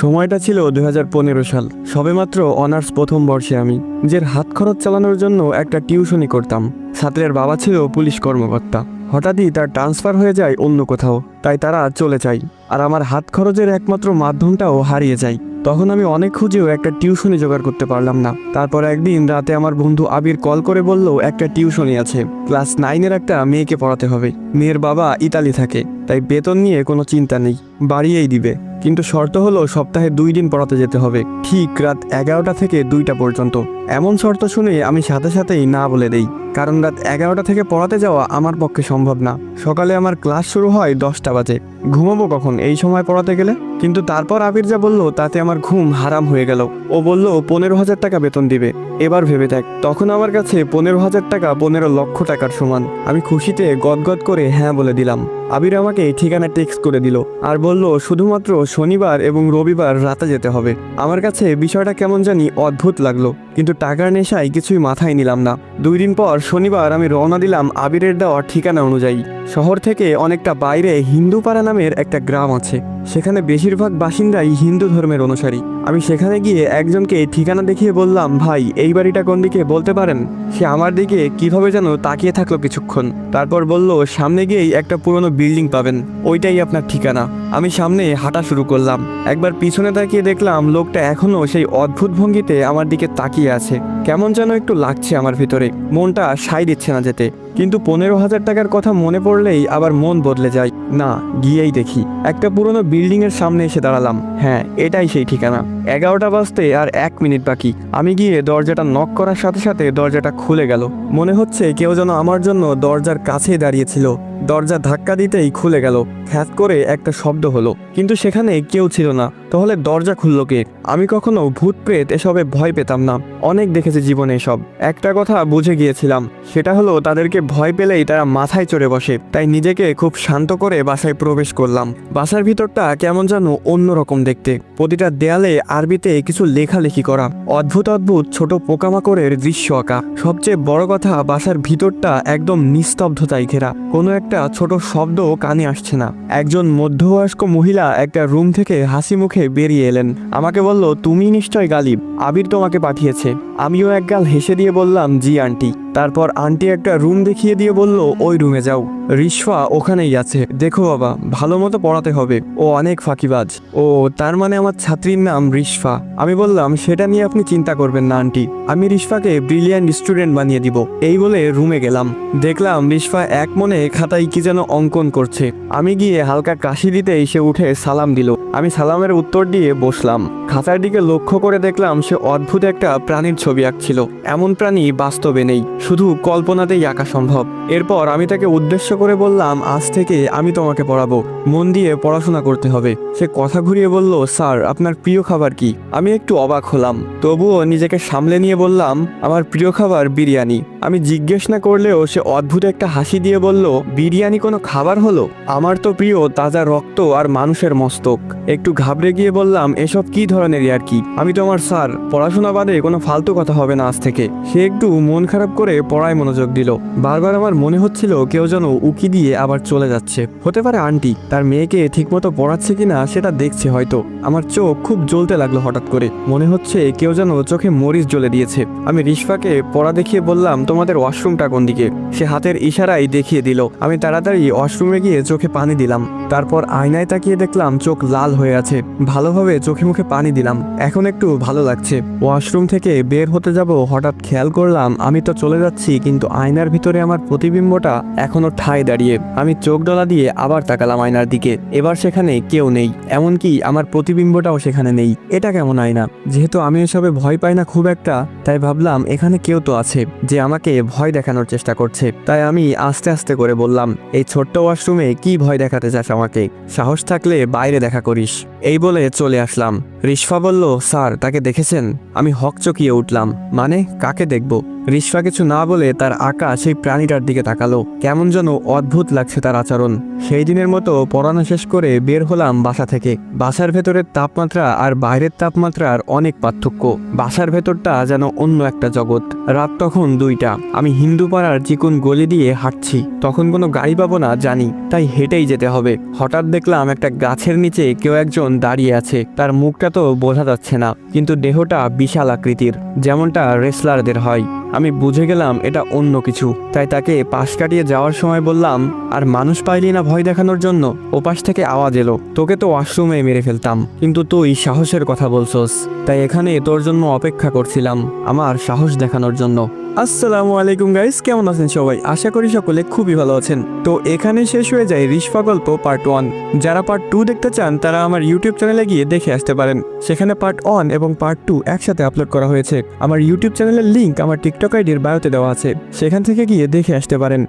সময়টা ছিল দু হাজার পনেরো সাল। সবেমাত্র অনার্স প্রথম বর্ষে আমি, নিজের হাত খরচ চালানোর জন্য একটা টিউশনি করতাম। ছাত্রের বাবা ছিল পুলিশ কর্মকর্তা। হঠাৎই তার ট্রান্সফার হয়ে যায় অন্য কোথাও, তাই তারা চলে যায়। আর আমার হাত খরচের একমাত্র মাধ্যমটাও হারিয়ে যায়। তখন আমি অনেক খুঁজেও একটা টিউশনি জোগাড় করতে পারলাম না। তারপর একদিন রাতে আমার বন্ধু আবির কল করে বলল, একটা টিউশনি আছে। ক্লাস নাইনের একটা মেয়েকে পড়াতে হবে। মেয়ের বাবা ইতালি থাকে, তাই বেতন নিয়ে কোনো চিন্তা নেই। বাড়িয়েই দিবে। কিন্তু শর্ত হলো সপ্তাহে দুই দিন পড়াতে যেতে হবে, ঠিক রাত এগারোটা থেকে দুইটা পর্যন্ত। এমন শর্ত শুনে আমি সাথে সাথেই না বলে দেই, কারণ রাত এগারোটা থেকে পড়াতে যাওয়া আমার পক্ষে সম্ভব না। সকালে আমার ক্লাস শুরু হয় দশটা বাজে। ঘুমাবো কখন? এই সময় পড়াতে গেলে? কিন্তু তারপর আবির যা বলল, তাতে আমার ঘুম হারাম হয়ে গেল। ও বলল, পনেরো হাজার টাকা বেতন দিবে। এবার ভেবে দেখ, তখন আমার কাছে পনেরো হাজার টাকা পনেরো লক্ষ টাকার সমান। আমি খুশিতে গদগদ করে হ্যাঁ বলে দিলাম। আবির আমাকে ঠিকানা টেক্সট করে দিল আর বলল, শুধুমাত্র শনিবার এবং রবিবার রাতে যেতে হবে। আমার কাছে বিষয়টা কেমন জানি অদ্ভুত লাগল, কিন্তু টাকার নেশায় কিছুই মাথায় নিলাম না। দুই দিন পর শনিবার আমি রওনা দিলাম আবিরের দেওয়ার ঠিকানা অনুযায়ী। শহর থেকে অনেকটা বাইরে হিন্দুপাড়া নামের একটা গ্রাম আছে। সেখানে বেশিরভাগ বাসিন্দাই হিন্দু ধর্মের অনুসারী। আমি সেখানে গিয়ে একজনকে ঠিকানা দেখিয়ে বললাম, ভাই, এই বাড়িটা কোন দিকে বলতে পারেন? সে আমার দিকে কীভাবে যেন তাকিয়ে থাকল কিছুক্ষণ। তারপর বলল, সামনে গিয়েই একটা পুরনো বিল্ডিং পাবেন। ওইটাই আপনার ঠিকানা। আমি সামনে হাঁটা শুরু করলাম। একবার পিছনে তাকিয়ে দেখলাম লোকটা এখনও সেই অদ্ভুত ভঙ্গিতে আমার দিকে তাকিয়ে আছে। কেমন যেন একটু লাগছে আমার ভিতরে। মনটা সাই দিচ্ছে না যেতে। কিন্তু পনেরো হাজার টাকার কথা মনে পড়লেই আবার মন বদলে যায়। না, গিয়েই দেখি। একটা পুরনো বিল্ডিং এর সামনে এসে দাঁড়ালাম। হ্যাঁ এটাই সেই ঠিকানা। এগারোটা বাজতে আর এক মিনিট বাকি। আমি গিয়ে দরজাটা নক করার সাথে সাথে দরজাটা খুলে গেল। মনে হচ্ছে কেউ যেন আমার জন্য দরজার কাছেই দাঁড়িয়েছিল দরজা ধাক্কা দিতেই খুলে গেল। খ্যাত করে একটা শব্দ হলো। কিন্তু সেখানে কেউ ছিল না। তাহলে দরজা খুললো কে? আমি কখনো ভূত প্রেত এসবে ভয় পেতাম না। অনেক দেখেছি জীবনে এসব। একটা কথা বুঝে গিয়েছিলাম। সেটা হলো তাদেরকে ভয় পেলেই তারা মাথায় চড়ে বসে। তাই নিজেকে খুব শান্ত করে বাসায় প্রবেশ করলাম। বাসার ভিতরটা কেমন যেন অন্যরকম দেখতে। প্রতিটা দেয়ালে আরবিতে কিছু লেখালেখি করা। অদ্ভুত অদ্ভুত ছোট পোকামাকড়ের দৃশ্য আঁকা। সবচেয়ে বড় কথা বাসার ভিতরটা একদম নিস্তব্ধতায় ঘেরা। কোনো একটা ছোট শব্দ কানে আসছে না। একজন মধ্যবয়স্ক মহিলা একটা রুম থেকে হাসি মুখে বেরিয়ে এলেন। আমাকে বলল তুমি নিশ্চয় গালিব। আবির তোমাকে পাঠিয়েছে। আমিও একগাল হেসে দিয়ে বললাম, জি, আন্টি। তারপর আন্টি একটা রুম দেখিয়ে দিয়ে বলল, ওই রুমে যাও। রিশফা ওখানেই আছে। দেখো বাবা, ভালো মতো পড়াতে হবে। ও অনেক ফাঁকিবাজ। ও, তার মানে আমার ছাত্রীর নাম রিশফা আমি বললাম, সেটা নিয়ে আপনি চিন্তা করবেন না, আন্টি। আমি রিশফাকে ব্রিলিয়ান্ট স্টুডেন্ট বানিয়ে দিব। এই বলে রুমে গেলাম। দেখলাম রিশফা এক মনে খাতায় কি যেন অঙ্কন করছে। আমি গিয়ে হালকা কাশি দিতে সে উঠে সালাম দিল। আমি সালামের উত্তর দিয়ে বসলাম। খাতার দিকে লক্ষ্য করে দেখলাম সে অদ্ভুত একটা প্রাণীর আঁকছিল। এমন প্রাণী বাস্তবে নেই, শুধু কল্পনাতেই আঁকা সম্ভব। এরপর আমি তাকে উদ্দেশ্য করে বললাম, আজ থেকে আমি তোমাকে পড়াবো। মন দিয়ে পড়াশোনা করতে হবে। সে কথা ঘুরিয়ে বলল, স্যার, আপনার প্রিয় খাবার কি? আমি একটু অবাক হলাম। তবুও নিজেকে সামলে নিয়ে বললাম, আমার প্রিয় খাবার বিরিয়ানি। আমি জিজ্ঞেস না করলেও সে অদ্ভুত একটা হাসি দিয়ে বলল, বিরিয়ানি কোনো খাবার হলো? আমার তো প্রিয় তাজা রক্ত আর মানুষের মস্তক। একটু ঘাবড়ে গিয়ে বললাম, এসব কি ধরনের আর কি আমি তো আমার স্যার, পড়াশোনা বাদে কোনো ফালতু কথা হবে না আজ থেকে। সে একটু মন খারাপ করে পড়ায় মনোযোগ দিল। বারবার আমার মনে হচ্ছিল কেউ যেন উকি দিয়ে আবার চলে যাচ্ছে। হতে পারে আন্টি, তার মেয়েকে ঠিকমতো পড়াচ্ছে কিনা সেটা দেখছে হয়তো। আমার চোখ খুব জ্বলতে লাগল হঠাৎ করে। মনে হচ্ছে কেউ যেন চোখে মরিচ জ্বলে দিয়েছে। আমি রিশফাকে পড়া দেখিয়ে বললাম, তোমাদের ওয়াশরুমটা কোন দিকে? সে হাতের ইশারায় দেখিয়ে দিল। আমি তাড়াতাড়ি ওয়াশরুমে গিয়ে চোখে পানি দিলাম। তারপর আয়নায় তাকিয়ে দেখলাম চোখ লাল হয়ে আছে। ভালোভাবে চোখে মুখে পানি দিলাম। এখন একটু ভালো লাগছে। ওয়াশরুম থেকে বের হতে যাব, হঠাৎ খেয়াল করলাম আমি তো চলে যাচ্ছি, কিন্তু আয়নার ভিতরে আমার প্রতিবিম্বটা এখনও ঠায় দাঁড়িয়ে। আমি চোখ ডলা দিয়ে আবার তাকালাম আয়নার দিকে। এবার সেখানে কেউ নেই, এমনকি আমার প্রতিবিম্বটাও সেখানে নেই। এটা কেমন আয়না? যেহেতু আমি এসবে ভয় পাই না খুব একটা, তাই ভাবলাম এখানে কেউ তো আছে, যে আমাকে ভয় দেখানোর চেষ্টা করছে। তাই আমি আস্তে আস্তে করে বললাম, এই ছোট্ট ওয়াশরুমে কি ভয় দেখাতে চাস আমাকে? সাহস থাকলে বাইরে দেখা করিস। এই বলে চলে আসলাম। রিশফা বলল, স্যার, তাকে দেখেছেন? আমি হকচকিয়ে উঠলাম। মানে কাকে দেখব? রিশফা কিছু না বলে তার আঁকা সেই প্রাণীটার দিকে তাকালো। কেমন যেন অদ্ভুত লাগছে তার আচরণ। সেই দিনের মতো পড়ানো শেষ করে বের হলাম বাসা থেকে। বাসার ভেতরের তাপমাত্রা আর বাইরের তাপমাত্রার অনেক পার্থক্য। বাসার ভেতরটা যেন অন্য একটা জগৎ। রাত তখন দুইটা। আমি হিন্দু পাড়ার চিকুন গলি দিয়ে হাঁটছি। তখন কোনো গাড়ি পাবো না, জানি। তাই হেঁটেই যেতে হবে। হঠাৎ দেখলাম একটা গাছের নিচে কেউ একজন দাঁড়িয়ে আছে। তার মুখটা তো বোঝা যাচ্ছে না, কিন্তু দেহটা বিশাল আকৃতির। যেমনটা রেসলারদের হয়। আমি বুঝে গেলাম এটা অন্য কিছু। তাই তাকে পাশ কাটিয়ে যাওয়ার সময় বললাম, আর মানুষ পাইলি না ভয় দেখানোর জন্য? ওপাশ থেকে আওয়াজ এলো, তোকে তো ওয়াশরুমে মেরে ফেলতাম। কিন্তু তুই সাহসের কথা বলছস। তাই এখানে তোর জন্য অপেক্ষা করছিলাম, আমার সাহস দেখানোর জন্য। আসসালামু আলাইকুম গাইস কেমন আছেন সবাই? আশা করি সকলে খুবই ভালো আছেন। তো এখানে শেষ হয়ে যায় রিশফা গল্প পার্ট ওয়ান যারা পার্ট টু দেখতে চান, তারা আমার ইউটিউব চ্যানেলে গিয়ে দেখে আসতে পারেন। সেখানে পার্ট ওয়ান এবং পার্ট টু একসাথে আপলোড করা হয়েছে। আমার ইউটিউব চ্যানেলের লিঙ্ক আমার টিকটক আইডির বায়োতে দেওয়া আছে। সেখান থেকে গিয়ে দেখে আসতে পারেন।